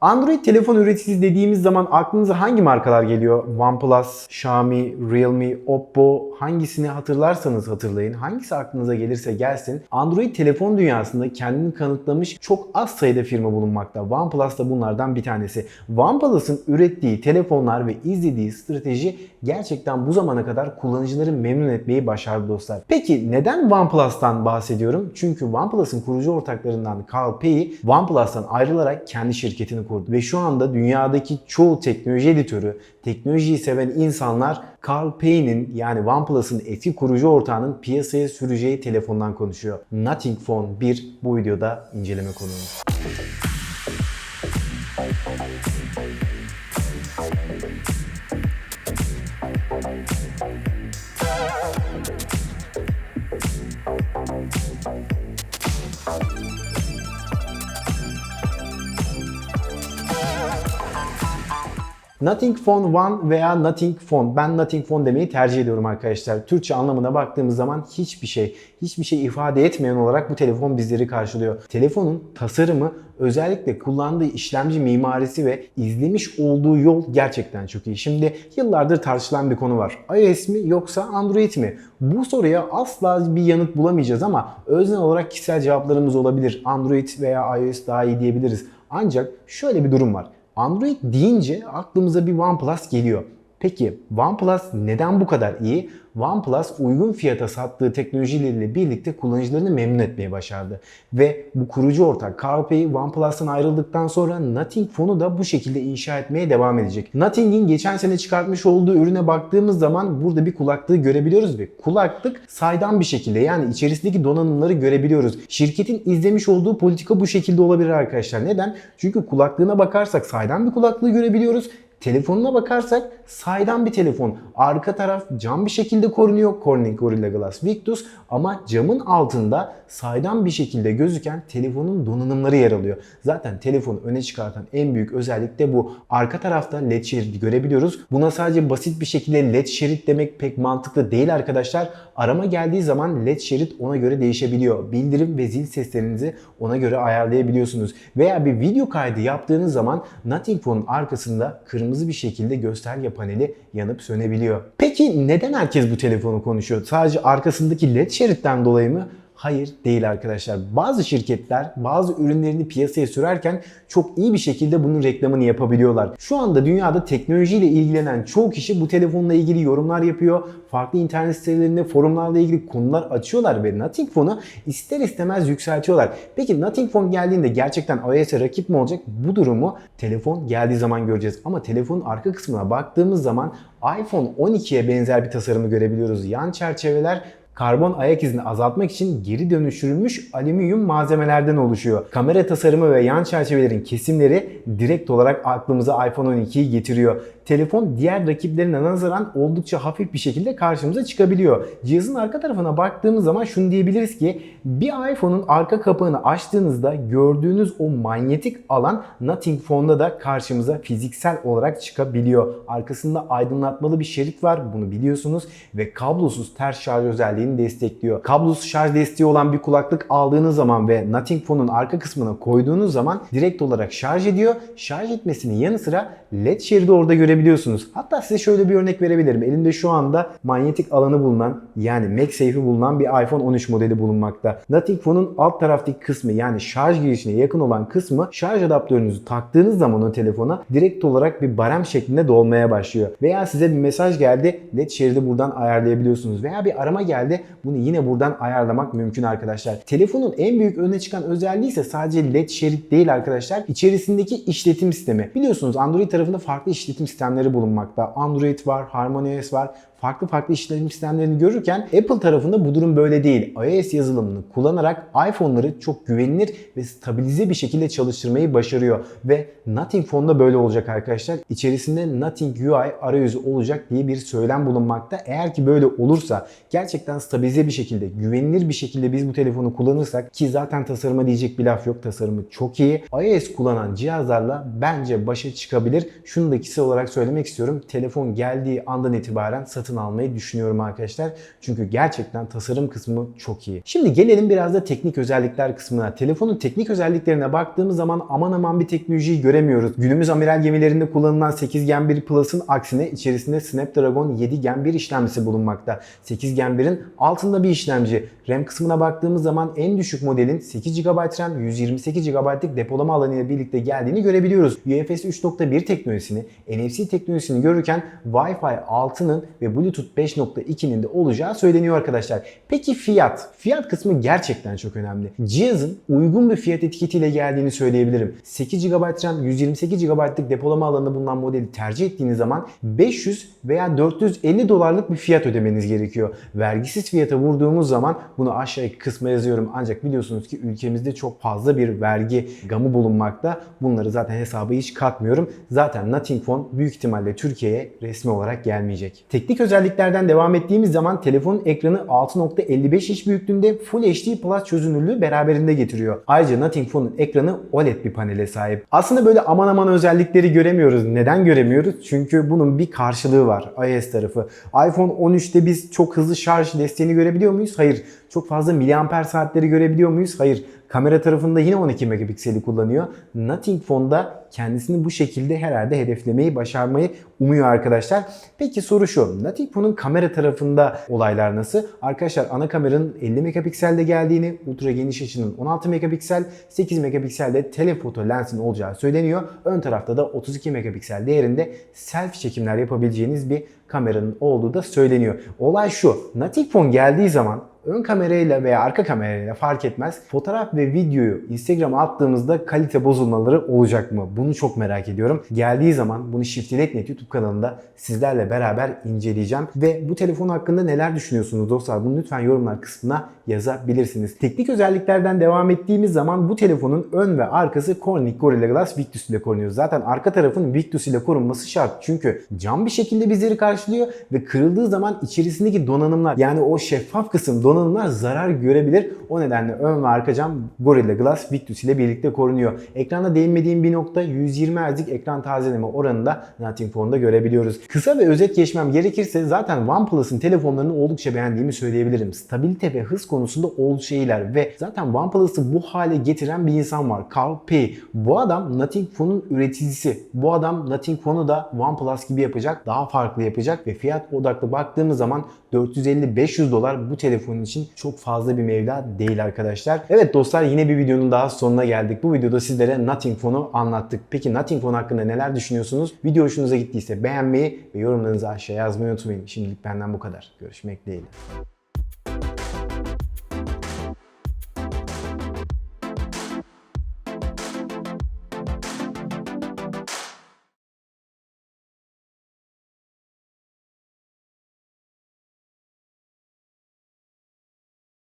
Android telefon üreticisi dediğimiz zaman aklınıza hangi markalar geliyor? OnePlus, Xiaomi, Realme, Oppo hangisini hatırlarsanız hatırlayın. Hangisi aklınıza gelirse gelsin. Android telefon dünyasında kendini kanıtlamış çok az sayıda firma bulunmakta. OnePlus da bunlardan bir tanesi. OnePlus'ın ürettiği telefonlar ve izlediği strateji gerçekten bu zamana kadar kullanıcıları memnun etmeyi başardı dostlar. Peki neden OnePlus'tan bahsediyorum? Çünkü OnePlus'ın kurucu ortaklarından Carl Pei OnePlus'tan ayrılarak kendi şirketini kurdu. Ve şu anda dünyadaki çoğu teknoloji editörü, teknolojiyi seven insanlar Carl Pei'nin yani OnePlus'ın eski kurucu ortağının piyasaya süreceği telefondan konuşuyor. Nothing Phone 1 bu videoda inceleme konuğumuz. Nothing Phone One veya Nothing Phone. Ben Nothing Phone demeyi tercih ediyorum arkadaşlar. Türkçe anlamına baktığımız zaman hiçbir şey, hiçbir şey ifade etmeyen olarak bu telefon bizleri karşılıyor. Telefonun tasarımı özellikle kullandığı işlemci mimarisi ve izlemiş olduğu yol gerçekten çok iyi. Şimdi yıllardır tartışılan bir konu var. iOS mi yoksa Android mi? Bu soruya asla bir yanıt bulamayacağız ama öznel olarak kişisel cevaplarımız olabilir. Android veya iOS daha iyi diyebiliriz. Ancak şöyle bir durum var. Android deyince aklımıza bir OnePlus geliyor. Peki OnePlus neden bu kadar iyi? OnePlus uygun fiyata sattığı teknolojileriyle birlikte kullanıcılarını memnun etmeye başardı. Ve bu kurucu ortak Carl OnePlus'tan ayrıldıktan sonra Nothing Phone'u da bu şekilde inşa etmeye devam edecek. Nothing'in geçen sene çıkartmış olduğu ürüne baktığımız zaman burada bir kulaklığı görebiliyoruz ve kulaklık saydam bir şekilde yani içerisindeki donanımları görebiliyoruz. Şirketin izlemiş olduğu politika bu şekilde olabilir arkadaşlar. Neden? Çünkü kulaklığına bakarsak saydam bir kulaklığı görebiliyoruz. Telefonuna bakarsak saydam bir telefon. Arka taraf cam bir şekilde korunuyor. Corning Gorilla Glass Victus ama camın altında saydam bir şekilde gözüken telefonun donanımları yer alıyor. Zaten telefonu öne çıkartan en büyük özellik de bu. Arka tarafta led şeridi görebiliyoruz. Buna sadece basit bir şekilde led şerit demek pek mantıklı değil arkadaşlar. Arama geldiği zaman led şerit ona göre değişebiliyor. Bildirim ve zil seslerinizi ona göre ayarlayabiliyorsunuz. Veya bir video kaydı yaptığınız zaman Nothing Phone'un arkasında kırmızı bir şekilde gösterge paneli yanıp sönebiliyor. Peki neden herkes bu telefonu konuşuyor? Sadece arkasındaki led şeritten dolayı mı? Hayır değil arkadaşlar. Bazı şirketler bazı ürünlerini piyasaya sürerken çok iyi bir şekilde bunun reklamını yapabiliyorlar. Şu anda dünyada teknolojiyle ilgilenen çoğu kişi bu telefonla ilgili yorumlar yapıyor. Farklı internet sitelerinde forumlarla ilgili konular açıyorlar ve Nothing Phone'u ister istemez yükseltiyorlar. Peki Nothing Phone geldiğinde gerçekten iOS'e rakip mi olacak? Bu durumu telefon geldiği zaman göreceğiz. Ama telefonun arka kısmına baktığımız zaman iPhone 12'ye benzer bir tasarımı görebiliyoruz. Yan çerçeveler karbon ayak izini azaltmak için geri dönüştürülmüş alüminyum malzemelerden oluşuyor. Kamera tasarımı ve yan çerçevelerin kesimleri direkt olarak aklımıza iPhone 12'yi getiriyor. Telefon diğer rakiplerine nazaran oldukça hafif bir şekilde karşımıza çıkabiliyor. Cihazın arka tarafına baktığımız zaman şunu diyebiliriz ki bir iPhone'un arka kapağını açtığınızda gördüğünüz o manyetik alan Nothing Phone'da da karşımıza fiziksel olarak çıkabiliyor. Arkasında aydınlatmalı bir şerit var bunu biliyorsunuz ve kablosuz ters şarj özelliğini destekliyor. Kablosuz şarj desteği olan bir kulaklık aldığınız zaman ve Nothing Phone'un arka kısmına koyduğunuz zaman direkt olarak şarj ediyor. Şarj etmesinin yanı sıra LED şeridi orada görebiliyorsunuz. Hatta size şöyle bir örnek verebilirim. Elimde şu anda manyetik alanı bulunan yani MagSafe'i bulunan bir iPhone 13 modeli bulunmakta. Nothing Phone'un alt taraftaki kısmı yani şarj girişine yakın olan kısmı şarj adaptörünüzü taktığınız zaman o telefona direkt olarak bir barem şeklinde dolmaya başlıyor. Veya size bir mesaj geldi LED şeridi buradan ayarlayabiliyorsunuz. Veya bir arama geldi bunu yine buradan ayarlamak mümkün arkadaşlar. Telefonun en büyük öne çıkan özelliği ise sadece LED şerit değil arkadaşlar. İçerisindeki işletim sistemi. Biliyorsunuz Android tarafında farklı işletim sistemleri bulunmakta. Android var, HarmonyOS var, farklı farklı işletim sistemlerini görürken Apple tarafında bu durum böyle değil. iOS yazılımını kullanarak iPhone'ları çok güvenilir ve stabilize bir şekilde çalıştırmayı başarıyor. Ve Nothing Phone'da böyle olacak arkadaşlar. İçerisinde Nothing UI arayüzü olacak diye bir söylem bulunmakta. Eğer ki böyle olursa gerçekten stabilize bir şekilde, güvenilir bir şekilde biz bu telefonu kullanırsak ki zaten tasarıma diyecek bir laf yok. Tasarımı çok iyi. iOS kullanan cihazlarla bence başa çıkabilir. Şunu da kişisel olarak söylemek istiyorum. Telefon geldiği andan itibaren satın almayı düşünüyorum arkadaşlar. Çünkü gerçekten tasarım kısmı çok iyi. Şimdi gelelim biraz da teknik özellikler kısmına. Telefonun teknik özelliklerine baktığımız zaman aman aman bir teknolojiyi göremiyoruz. Günümüz amiral gemilerinde kullanılan 8 Gen 1 Plus'ın aksine içerisinde Snapdragon 7 Gen 1 işlemcisi bulunmakta. 8 Gen 1'in altında bir işlemci. RAM kısmına baktığımız zaman en düşük modelin 8 GB RAM, 128 GB'lık depolama alanı ile birlikte geldiğini görebiliyoruz. UFS 3.1 teknolojisini, NFC teknolojisini görürken Wi-Fi 6'nın ve Bluetooth 5.2'nin de olacağı söyleniyor arkadaşlar. Peki fiyat? Fiyat kısmı gerçekten çok önemli. Cihazın uygun bir fiyat etiketiyle geldiğini söyleyebilirim. 8 GB RAM, 128 GB'lık depolama alanında bulunan modeli tercih ettiğiniz zaman 500 veya 450 dolarlık bir fiyat ödemeniz gerekiyor. Vergisiz fiyata vurduğumuz zaman bunu aşağıdaki kısma yazıyorum. Ancak biliyorsunuz ki ülkemizde çok fazla bir vergi gamı bulunmakta. Bunları zaten hesaba hiç katmıyorum. Zaten Nothing Phone büyük ihtimalle Türkiye'ye resmi olarak gelmeyecek. Teknik özelliklerden devam ettiğimiz zaman telefonun ekranı 6.55 inç büyüklüğünde Full HD Plus çözünürlüğü beraberinde getiriyor. Ayrıca Nothing Phone'un ekranı OLED bir panele sahip. Aslında böyle aman aman özellikleri göremiyoruz. Neden göremiyoruz? Çünkü bunun bir karşılığı var iOS tarafı. iPhone 13'te biz çok hızlı şarj desteğini görebiliyor muyuz? Hayır. Çok fazla miliamper saatleri görebiliyor muyuz? Hayır. Kamera tarafında yine 12 megapikseli kullanıyor. Nothing Phone'da kendisini bu şekilde herhalde hedeflemeyi, başarmayı umuyor arkadaşlar. Peki soru şu. Nothing Phone'un kamera tarafında olaylar nasıl? Arkadaşlar ana kameranın 50 megapikselde geldiğini, ultra geniş açının 16 megapiksel, 8 megapikselde telefoto lensin olacağı söyleniyor. Ön tarafta da 32 megapiksel değerinde selfie çekimler yapabileceğiniz bir kameranın olduğu da söyleniyor. Olay şu. Nothing Phone geldiği zaman ön kamerayla veya arka kamerayla fark etmez. Fotoğraf ve videoyu Instagram'a attığımızda kalite bozulmaları olacak mı? Bunu çok merak ediyorum. Geldiği zaman bunu Shiftlet.net YouTube kanalında sizlerle beraber inceleyeceğim. Ve bu telefon hakkında neler düşünüyorsunuz dostlar? Bunu lütfen yorumlar kısmına yazabilirsiniz. Teknik özelliklerden devam ettiğimiz zaman bu telefonun ön ve arkası Corning Gorilla Glass Victus ile korunuyor. Zaten arka tarafın Victus ile korunması şart. Çünkü cam bir şekilde bizleri karşılıyor ve kırıldığı zaman içerisindeki donanımlar yani o şeffaf kısım donanımlar zarar görebilir. O nedenle ön ve arka cam Gorilla Glass Victus ile birlikte korunuyor. Ekranda değinmediğim bir nokta 120 Hz'lik ekran tazeleme oranında Nothing Phone'da görebiliyoruz. Kısa ve özet geçmem gerekirse zaten OnePlus'ın telefonlarını oldukça beğendiğimi söyleyebilirim. Stabilite ve hız konusunda oldukça iyiler ve zaten OnePlus'ı bu hale getiren bir insan var. Carl Pei. Bu adam Nothing Phone'un üreticisi. Bu adam Nothing Phone'u da OnePlus gibi yapacak. Daha farklı yapacak ve fiyat odaklı baktığımız zaman 450-500 dolar bu telefonun için çok fazla bir meblağ değil arkadaşlar. Evet dostlar yine bir videonun daha sonuna geldik. Bu videoda sizlere Nothing Phone'u anlattık. Peki Nothing Phone hakkında neler düşünüyorsunuz? Video hoşunuza gittiyse beğenmeyi ve yorumlarınızı aşağıya yazmayı unutmayın. Şimdilik benden bu kadar. Görüşmek dileğiyle.